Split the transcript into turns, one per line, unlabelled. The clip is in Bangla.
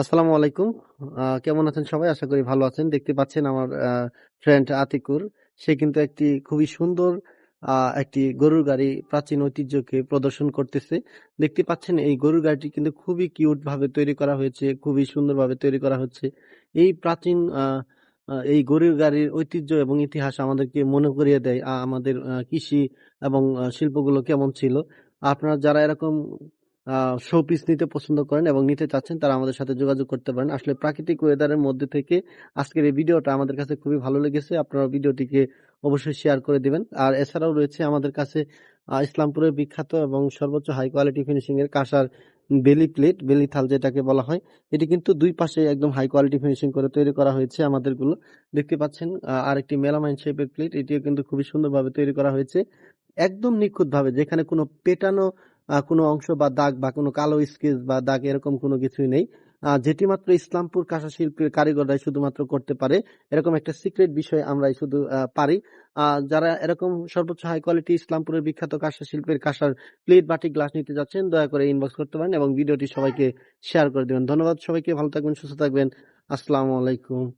আসসালামু আলাইকুম। কেমন আছেন সবাই? আশা করি ভালো আছেন। দেখতে পাচ্ছেন আমার ফ্রেন্ড আতিকুর। সে কিন্তু একটি খুবই সুন্দর একটি গরুর গাড়ি প্রাচীন ঐতিহ্যকে প্রদর্শন করতেছে। দেখতে পাচ্ছেন এই গরুর গাড়িটি কিন্তু খুবই কিউট ভাবে তৈরি করা হয়েছে, খুবই সুন্দরভাবে তৈরি করা হচ্ছে। এই প্রাচীন এই গরুর গাড়ির ঐতিহ্য এবং ইতিহাস আমাদেরকে মনে করিয়ে দেয় আমাদের কৃষি এবং শিল্পগুলো কেমন ছিল। আপনারা যারা এরকম আ শোপিস নিতে পছন্দ করেন এবং নিতে চাচ্ছেন তারা আমাদের সাথে যোগাযোগ করতে পারেন। আসলে প্রাকৃতিক ওয়েদারের মধ্যে থেকে আজকের এই ভিডিওটা আমাদের কাছে খুবই ভালো লেগেছে। আপনারা ভিডিওটিকে অবশ্যই শেয়ার করে দিবেন। আর এছাড়াও রয়েছে আমাদের কাছে ইসলামপুরের বিখ্যাত এবং সর্বোচ্চ হাই কোয়ালিটি ফিনিশিং এর কাঁসার বেলি প্লেট, বেলি থাল যেটাকে বলা হয়। এটি কিন্তু দুই পাশে একদম হাই কোয়ালিটি ফিনিশিং করে তৈরি করা হয়েছে আমাদেরগুলো। দেখতে পাচ্ছেন আ আরেকটি মেলামাইন শেপের প্লেট এটিও কিন্তু খুবই সুন্দরভাবে তৈরি করা হয়েছে। একদম নিখুঁতভাবে যেখানে কোনো পেটানো কোনো অংশ বা দাগ বা কোনো কালো স্কেচ বা দাগ এরকম কোনো কিছুই নেই। যেটি মাত্র ইসলামপুর কাঁসা শিল্পের কারিগররাই শুধুমাত্র করতে পারে। এরকম একটা সিক্রেট বিষয় আমরা শুধু পারি। যারা এরকম সর্বোচ্চ হাই কোয়ালিটি ইসলামপুরের বিখ্যাত কাঁসা শিল্পের কাঁসার প্লেট, বাটি, গ্লাস নিতে যাচ্ছেন দয়া করে ইনবক্স করতে পারেন এবং ভিডিওটি সবাইকে শেয়ার করে দেবেন ধন্যবাদ সবাইকে। ভালো থাকবেন, সুস্থ থাকবেন। আসসালামু আলাইকুম।